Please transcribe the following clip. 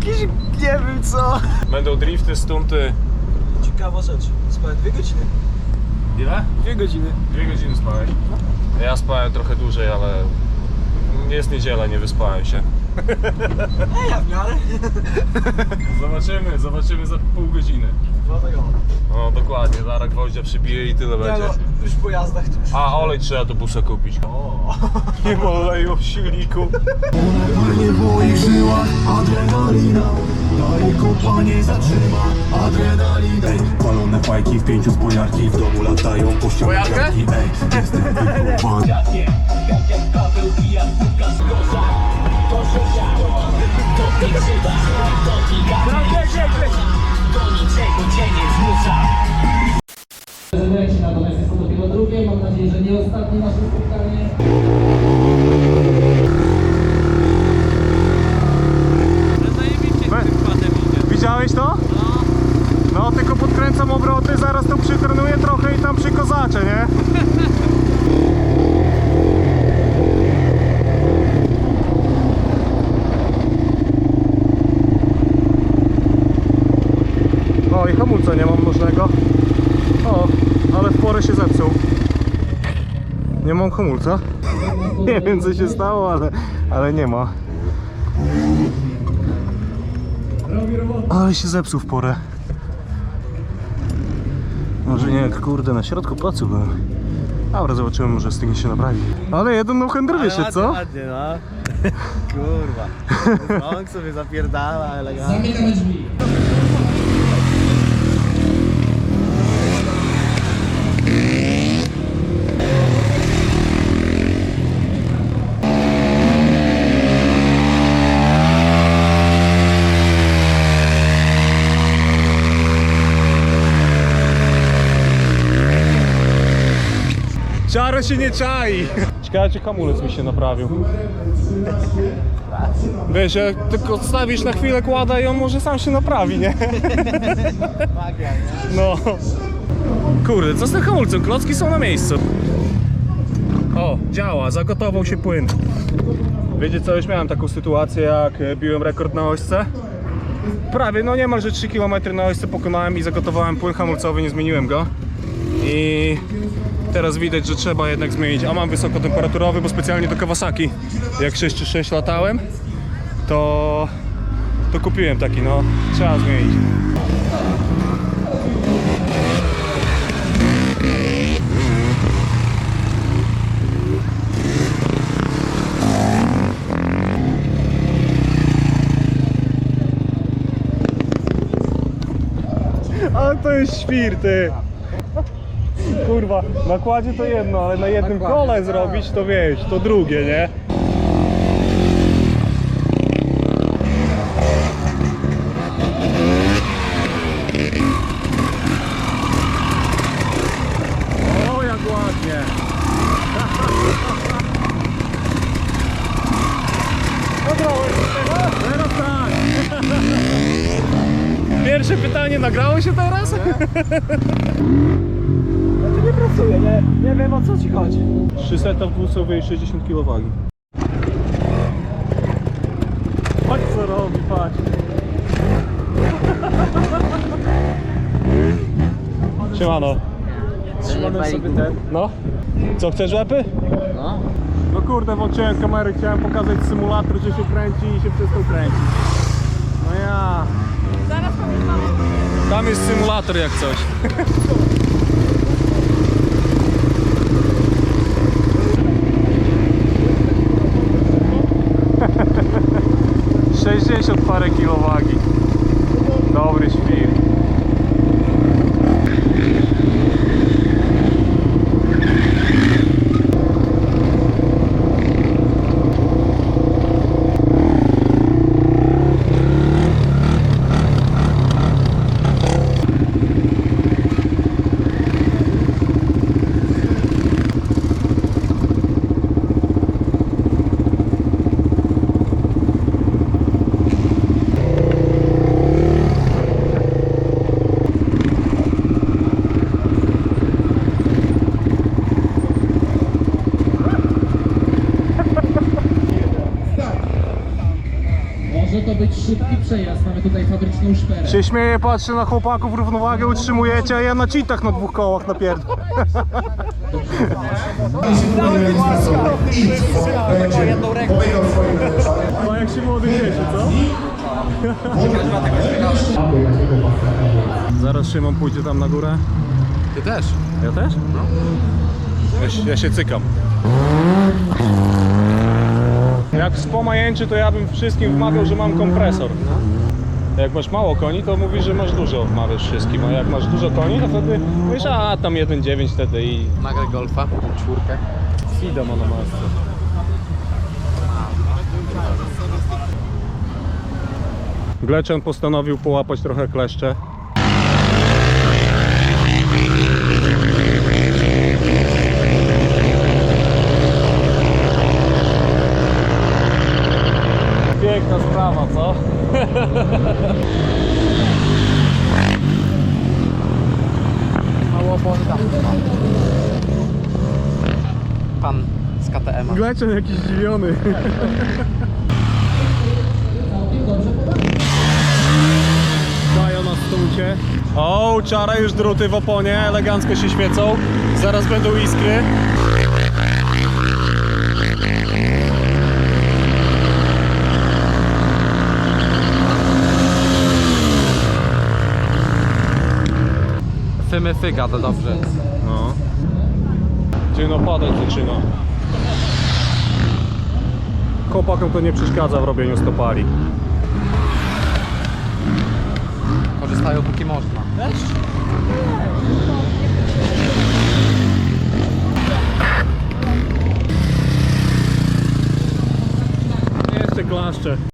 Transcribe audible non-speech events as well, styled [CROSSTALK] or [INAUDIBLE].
Jakiś, nie wiem co. Będą drifty, stunty. Ciekawa rzecz. Spałem dwie godziny. Ile? Dwie godziny. Dwie godziny spałeś. Ja spałem trochę dłużej, ale jest niedziela, nie wyspałem się. A ja w miarę. Zobaczymy, zobaczymy za pół godziny. Dlatego. No dokładnie, zaraz gwoździa przybije i tyle Nie będzie. no, już po jazdach to już... A olej trzeba do busa kupić. O, [LAUGHS] nie ma oleju w silniku. Płynie w moich żyłach adrenalina Daje kupa nie zatrzyma adrenalina Ej, palone fajki w pięciu z bojarki W domu latają po Bojarkę? Ej, jestem [LAUGHS] wykopany nadzieję, że nie ostatnie nasze spotkanie. Widziałeś to? No tylko podkręcam obroty, zaraz to przytrenuję trochę i tam przykozaczę, nie? O i hamulca nie mam nożnego. O, ale w porę się zepsuł. Nie mam hamulca. [LAUGHS] Nie wiem co się stało, ale, ale nie ma. Ale się zepsuł w porę. Może nie, kurde, na środku placu byłem. Dobra, zobaczymy, może z tym się naprawi. Ale jeden no hand wyszedł, co? Ładnie, no. [LAUGHS] Kurwa. Rąk sobie zapierdala elegancko. Zamykamy drzwi. Czaro się nie czai! Ciekawe, czy hamulec mi się naprawił. Wiesz, jak tylko odstawisz na chwilę kłada i on może sam się naprawi, nie? No. Kurde, co z tym hamulcem? Klocki są na miejscu. O, działa, zagotował się płyn. Wiecie co, już miałem taką sytuację, jak biłem rekord na ośce. Prawie, no niemalże 3 km na ośce pokonałem i zagotowałem płyn hamulcowy, nie zmieniłem go. I teraz widać, że trzeba jednak zmienić. A mam wysokotemperaturowy, bo specjalnie do Kawasaki, jak 6 czy 6 latałem, to, to kupiłem taki, no trzeba zmienić. Ale to jest świr, ty. Kurwa, na kładzie to jedno, ale na jednym kole zrobić to wiesz, to drugie, nie? O, jak ładnie. Nagrałeś się teraz? Teraz tak. Pierwsze pytanie, nagrało się teraz? Ja tu nie pracuję, nie, nie wiem o co ci chodzi. 300 w głosowej 60 kg wagi. Patrz co robi, patrz. [LAUGHS] Siemano. Trzymamy sobie ten. No? Co, chcesz łepy? No. No kurde, włączyłem kamerę, chciałem pokazać symulator, że się kręci i się przestał kręcić. No ja. Tam jest symulator jak coś. [LAUGHS] Cześć, aqui parę kilowagi. Dobre espírito. Przejazd, mamy tutaj fabryczną szperę. Się śmieję, patrzę na chłopaków, równowagę utrzymujecie, a ja na cheatach na dwóch kołach napierdol. [LAUGHS] No jak się młody cieszy, co? Zaraz Szymon pójdzie tam na górę. Ty też? Ja też? No. Ja, się- ja się cykam. Jak wspomajęczy, to ja bym wszystkim wmawiał, że mam kompresor. Jak masz mało koni, to mówisz, że masz dużo, wmawiasz wszystkim, a jak masz dużo koni, to wtedy mówisz, a tam 1.9 wtedy i Nagraj golfa, czwórkę. Fida ma na masce. Gleczan postanowił połapać trochę kleszcze. Piękna sprawa, co? Mało opony tam. Pan Gleczan jakiś zdziwiony. Dają na stumcie. O, czara już druty w oponie, elegancko się świecą. Zaraz będą iskry. Fymy fyga, to dobrze. No. Ty no padać zaczyna. Chłopakom to nie przeszkadza w robieniu stopali. Korzystają póki można. Jeszcze klaszcze.